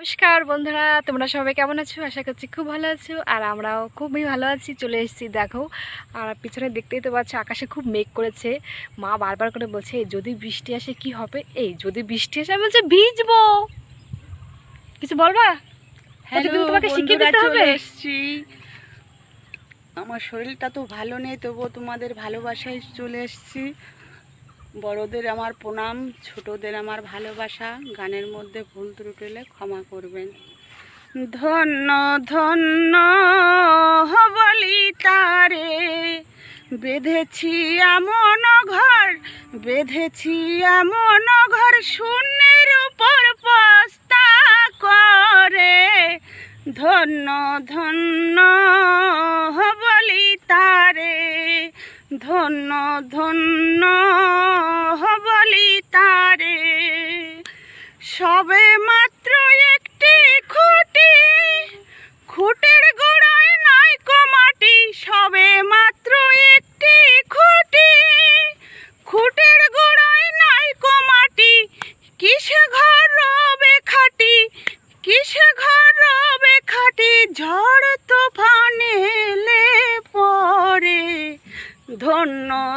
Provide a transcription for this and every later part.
নমস্কার বন্ধুরা তোমরা সবাই কেমন আছো? আশা করছি খুব ভালো আছো। আর আমরাও খুবই ভালো আছি চলে এসেছি দেখো। আর পিছনে দেখতেই তো পাচ্ছ আকাশে খুব মেঘ করেছে। মা বারবার করে বলছে যদি বৃষ্টি আসে কি হবে? এই যদি বৃষ্টি আসে আমি বলছে ভিজবো। কিছু বলবা? তোমাকে শিখিয়ে দিতে হবে? এসছি। আমার শরীরটা তো ভালো নেই তবুও তোমাদের ভালোবাসায় চলে এসছি। বড়দের আমার প্রণাম, ছোটদের আমার ভালোবাসা, গানের মধ্যে ভুল ত্রুটি হলে ক্ষমা করবেন। ধন্য ধন্য বলি তারে, বেঁধেছি এমন ঘর, বেঁধেছি এমন ঘর শূন্যের উপর পস্তা করে। ধন্য ধন্য বলি তারে ধন্য ধন্য বলি তারে। সবে মাত্র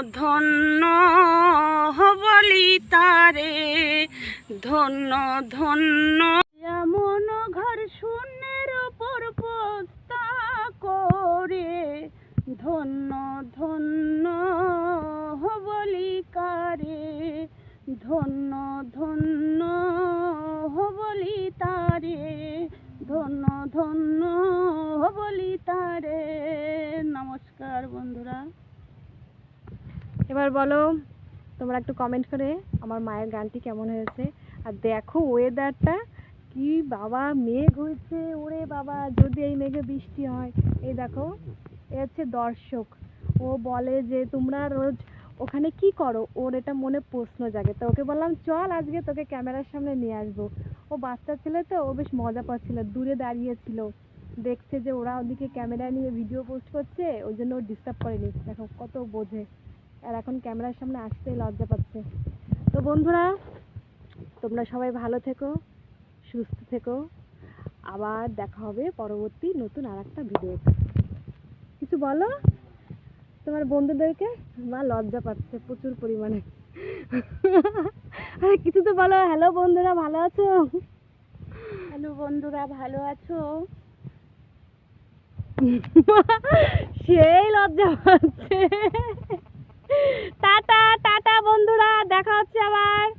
ধন্য হবলি তারে। ধন্য ধন্য। এমন ঘর শূন্যের ওপর পোস্তা করে। ধন্য ধন্য বলি কারে ধন্য ধন্য বলি তারে। ধন্য ধন্য হবলি তারে। নমস্কার বন্ধুরা। এবার বলো, তোমরা একটু কমেন্ট করে আমার মায়ের গানটি কেমন হয়েছে? আর দেখো ওয়েদারটা কি বাবা মেঘ হয়েছে, ওরে বাবা, যদি এই মেঘে বৃষ্টি হয়। এই দেখো, এ হচ্ছে দর্শক। ও বলে যে, তোমরা রোজ ওখানে কি করো? ওর এটা মনে প্রশ্ন জাগে। তো ওকে বললাম, চল আজকে তোকে ক্যামেরার সামনে নিয়ে আসব। ও বাচ্চা ছেলে তো, ও বেশ মজা পাচ্ছিল, দূরে দাঁড়িয়েছিল। দেখছে যে ওরা ওদিকে ক্যামেরা নিয়ে ভিডিও পোস্ট করছে, ওই জন্য ও ডিস্টার্ব করেনি দেখো কত বোঝে। আর এখন ক্যামেরার সামনে আসতেই লজ্জা পাচ্ছে। তো বন্ধুরা তোমরা সবাই ভালো থেকো সুস্থ থেকো। আবার দেখা হবে পরবর্তী নতুন আর একটা ভিডিও কিছু বলো? তোমার বন্ধুদেরকে? মা লজ্জা পাচ্ছে প্রচুর পরিমাণে। আরে কিছু তো বলো। হ্যালো বন্ধুরা ভালো আছো? হ্যালো বন্ধুরা ভালো আছো? সেই লজ্জা পাচ্ছে। টাটা টাটা বন্ধুরা দেখা হচ্ছে আবার।